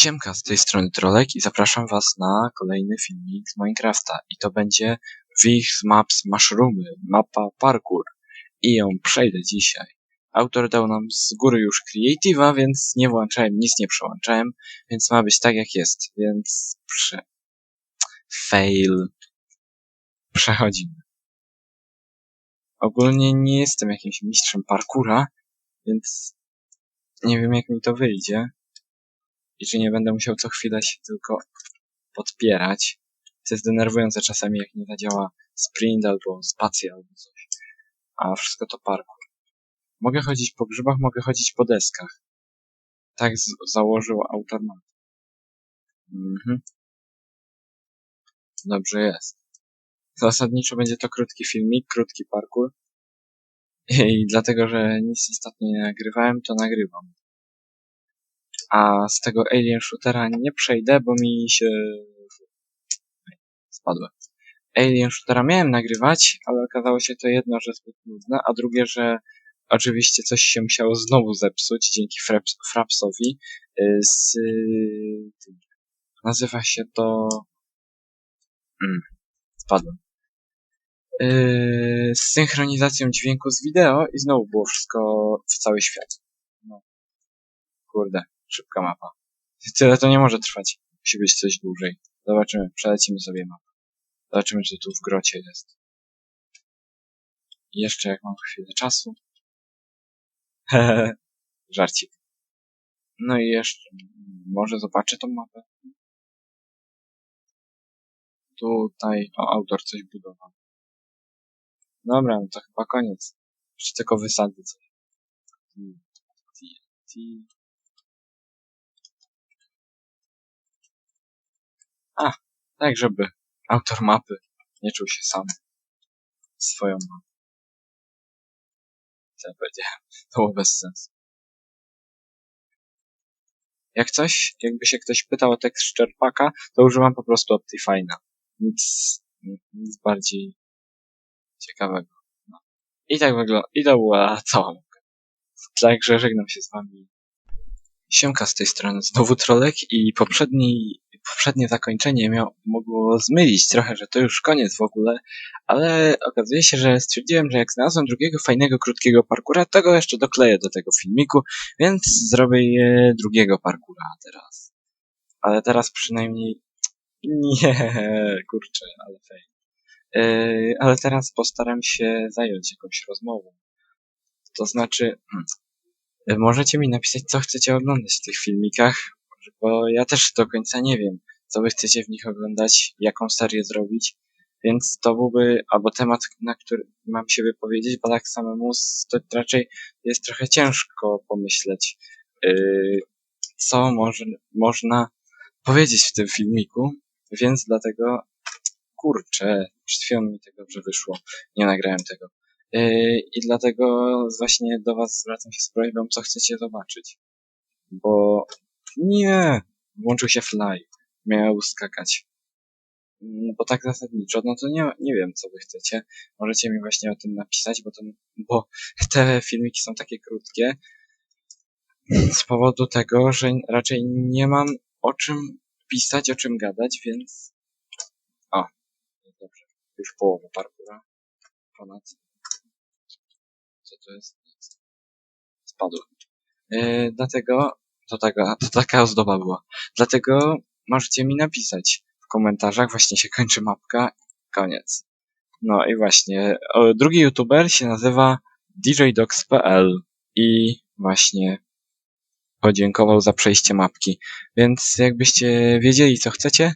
Siemka, z tej strony Trolek i zapraszam was na kolejny filmik z Minecrafta. I to będzie Wich Maps Mushroomy, mapa parkour. I ją przejdę dzisiaj. Autor dał nam z góry już Creative'a, więc nie włączałem, nic nie przełączałem, więc ma być tak jak jest, więc prze... Fail. Przechodzimy. Ogólnie nie jestem jakimś mistrzem parkura, więc nie wiem jak mi to wyjdzie i czy nie będę musiał co chwilę się tylko podpierać. To jest denerwujące czasami, jak nie zadziała sprint albo spacja albo coś. A wszystko to parkour. Mogę chodzić po grzybach, mogę chodzić po deskach. Tak założył autor. Mhm. Dobrze jest. Zasadniczo będzie to krótki filmik, krótki parkour. I dlatego, że nic ostatnio nie nagrywałem, to nagrywam a z tego Alien Shootera nie przejdę, bo mi się spadłem. Alien Shootera miałem nagrywać, ale okazało się to jedno, że zbyt nudne, a drugie, że oczywiście coś się musiało znowu zepsuć dzięki Fraps Frapsowi y, z nazywa się to mm, spadłem yy, z synchronizacją dźwięku z wideo i znowu było wszystko w cały świat. No. Kurde. Szybka mapa. Tyle to nie może trwać. Musi być coś dłużej. Zobaczymy. Przelecimy sobie mapę. Zobaczymy, co tu w grocie jest. Jeszcze jak mam chwilę czasu. Żarcik. No i jeszcze może zobaczę tą mapę. Tutaj, o, autor coś budował. Dobra, no to chyba koniec. Jeszcze tylko wysadzę coś. A, tak żeby autor mapy nie czuł się sam swoją mapą. Co ja powiedziałem? To było bez sensu. Jak coś, jakby się ktoś pytał o tekst Szczerpaka, to używam po prostu Optifine'a. Nic, nic bardziej ciekawego. No. I tak wygląda, i to była cała. Także żegnam się z wami. Siemka z tej strony, znowu Trolek i poprzedni poprzednie zakończenie miało, mogło zmylić trochę, że to już koniec w ogóle, ale okazuje się, że stwierdziłem, że jak znalazłem drugiego fajnego, krótkiego parkura, to go jeszcze dokleję do tego filmiku, więc zrobię drugiego parkura teraz. Ale teraz przynajmniej... Nie, kurczę, ale fajnie. Yy, ale teraz postaram się zająć jakąś rozmową. To znaczy, możecie mi napisać, co chcecie oglądać w tych filmikach, bo ja też do końca nie wiem, co wy chcecie w nich oglądać, jaką serię zrobić, więc to byłby albo temat, na który mam się wypowiedzieć, bo tak samemu to raczej jest trochę ciężko pomyśleć, yy, co może, można powiedzieć w tym filmiku, więc dlatego kurczę, przed chwilą mi tego dobrze wyszło, nie nagrałem tego. Yy, I dlatego właśnie do Was zwracam się z prośbą, co chcecie zobaczyć. Bo nie! Włączył się fly. Miał skakać. No bo tak zasadniczo, no to nie, nie wiem, co wy chcecie. Możecie mi właśnie o tym napisać, bo, to, bo te filmiki są takie krótkie. Z powodu tego, że raczej nie mam o czym pisać, o czym gadać, więc... O, dobrze. Już połowa parkura. Ponad. Co to jest? Spadł. Yy, dlatego to taka, to taka ozdoba była. Dlatego możecie mi napisać w komentarzach, właśnie się kończy mapka, koniec. No i właśnie, drugi youtuber się nazywa djdox.pl i właśnie podziękował za przejście mapki. Więc jakbyście wiedzieli, co chcecie,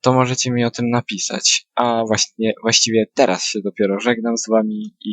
to możecie mi o tym napisać. A właśnie, właściwie teraz się dopiero żegnam z wami i